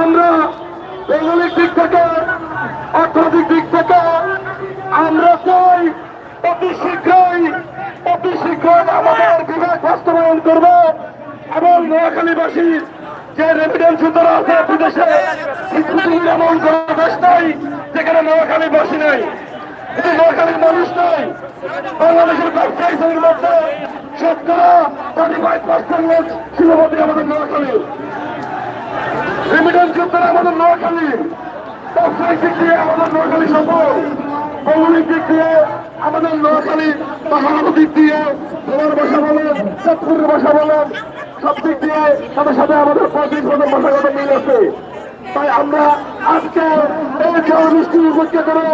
আমরা ভৌগোলিক দিক থেকে, অর্থনৈতিক দিক থেকে আমরা চাই অতি শীঘ্রই অতি শীঘ্রই আমাদের বিভাগ বাস্তবায়ন করব এবং নোয়াখালীবাসী যে রেমিডেন্স যারা আছে বিদেশে এমন কোন দেশ নাই যেখানে নোয়াখালীবাসী নাই। নোয়াখালীর মানুষ নাই, বাংলাদেশের ব্যবসায়ী শ্রেণির মধ্যে শতকরা থার্টি ফাইভ পার্সেন্ট লোক সীমাবদ্ধী আমাদের নোয়াখালী। যোদ্ধারা আমাদের নোয়াখালী। দিক দিয়ে আমাদের নোয়াখালী সফল। ভৌগোলিক দিক দিয়ে আমাদের নোয়াখালী দিক দিয়ে বাসা বলেন, চাঁদপুরের বাসা বলেন, সব দিক দিয়ে তাদের সাথে আমাদের পঁয়ত্রিশ বছর ভাষাগত মিল আছে। তাই আমরা আজকে এই ঝড় বৃষ্টি উপেক্ষা করে,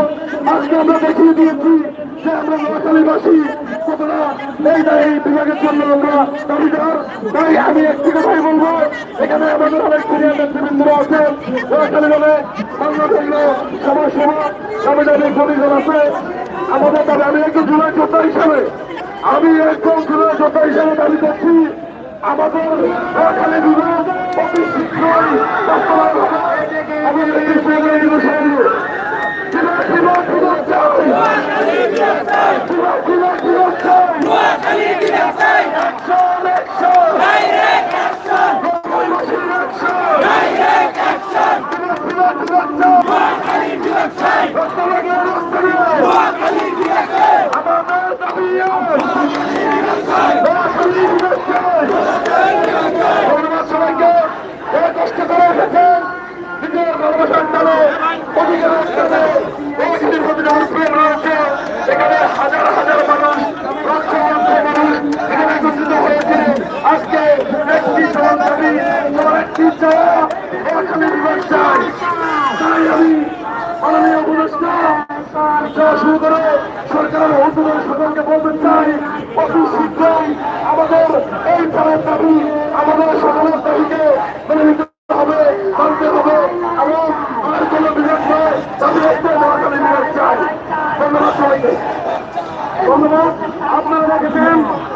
আজকে আমরা দেখিয়ে দিয়েছি যে আমরা নোয়াখালীবাসী কতটা এই এই বিভাগের জন্য আমরা দাবিদার তাই আমি এখানে আমাদের অনেক সিনিয়র আছে আমাদের দাবি, আমি একজন জুলাই যোদ্ধা হিসাবে, আমি একজন জুলাই যোদ্ধা হিসাবে দাবি করছি, আমাদের নোয়াখালী বিভাগ অতি শীঘ্রই বাস্তবায়ন হবে। আমি একটি প্রেমের দিবসে বিভাগ বিভাগ বিভাগ চাই বিভাগ বিভাগ বিভাগ চাই অ্যাকশন অ্যাকশন নোয়াখালীবাসীর অ্যাকশন বিভাগ বিভাগ বিভাগ চাই রক্ত লাগে রক্ত দিয়ে আমাদের দাবি নোয়াখালী বিভাগ চাই ধন্যবাদ সবাইকে যারা কষ্ট করে এসেছেন নিজের ভালোবাসার টানে অধিকারের টানে নোয়াখালীর প্রতি যখন রয়েছে এখানে হাজার হাজার মানুষ লক্ষ লক্ষ মানুষ এখানে একত্রিত হয়েছে আজকে একটি সমান দাবি সবার একটি চাওয়া নোয়াখালী বিভাগ চাই তাই আমি মাননীয় উপদেষ্টা যারা শুরু করে সরকারের হুজুরের সকলকে বলতে চাই অতি শীঘ্রই আমাদের এই প্রাণের দাবি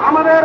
আমাদের